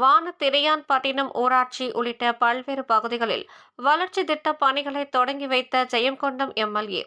வான திரையான்பட்டினம் ஊராட்சி உள்ளிட்ட பல்வேறு பகுதிகளில் வளர்ச்சி திட்ட பணிகளை தொடங்கி வைத்த ஜெயங்கொண்டம் எம்எல்ஏ.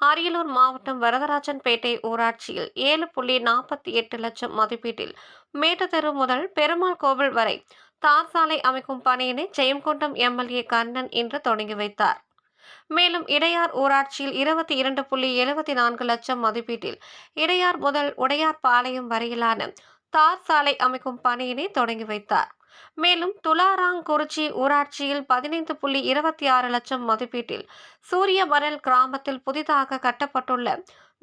அரியலூர் மாவட்டம் வரதராஜன்பேட்டை ஊராட்சியில் ஏழு புள்ளி நாற்பத்தி எட்டு லட்சம் மதிப்பீட்டில் மேட்டுத்தெரு முதல் பெருமாள் கோவில் வரை தார் சாலை அமைக்கும் பணியினை ஜெயங்கொண்டம் எம்எல்ஏ கண்ணன் இன்று தொடங்கி வைத்தார். மேலும் இடையார் ஊராட்சியில் இருபத்தி இரண்டு புள்ளி எழுபத்தி நான்கு லட்சம் மதிப்பீட்டில் இடையார் முதல் உடையார் பாளையம் வரையிலான தார் சாலை அமைக்கும் பணியினை தொடங்கி வைத்தார். மேலும் துலாராங்குறிச்சி ஊராட்சியில் பதினைந்து புள்ளி இருபத்தி ஆறு லட்சம் மதிப்பீட்டில் சூரியமரல் கிராமத்தில் புதிதாக கட்டப்பட்டுள்ள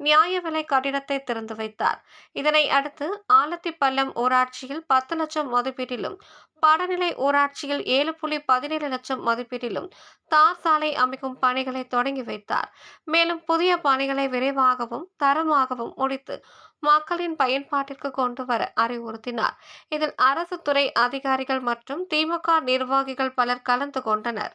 நியாய விலை கட்டிடத்தை திறந்து வைத்தார். இதனை அடுத்து ஆலத்திப்பள்ளம் ஊராட்சியில் பத்து லட்சம் மதிப்பீட்டிலும் படநிலை ஊராட்சியில் ஏழு புள்ளி பதினேழு லட்சம் மதிப்பீட்டிலும் தார் சாலை அமைக்கும் பணிகளை தொடங்கி வைத்தார். மேலும் புதிய பணிகளை விரைவாகவும் தரமாகவும் முடித்து மக்களின் பயன்பாட்டிற்கு கொண்டு வர அறிவுறுத்தினார். இதில் அரசு துறை அதிகாரிகள் மற்றும் திமுக நிர்வாகிகள் பலர் கலந்து கொண்டனர்.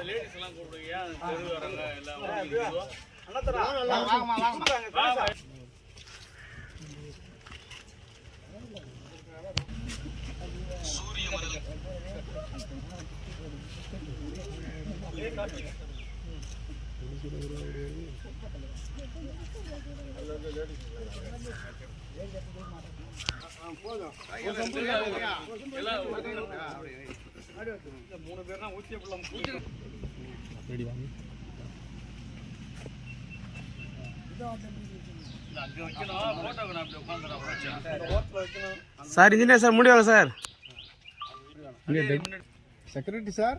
லேடிஸ் எல்லாம் கூப்பிடுங்க தெரு வராங்க எல்லாம் சூரிய மூணு அவன் பாருங்க சார் இன்ஜினியர் சார். முடிவாங்க சார் செக்யூரிட்டி சார்.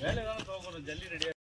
வேலை தான் போகிறோம் ஜல்லி ரெடியா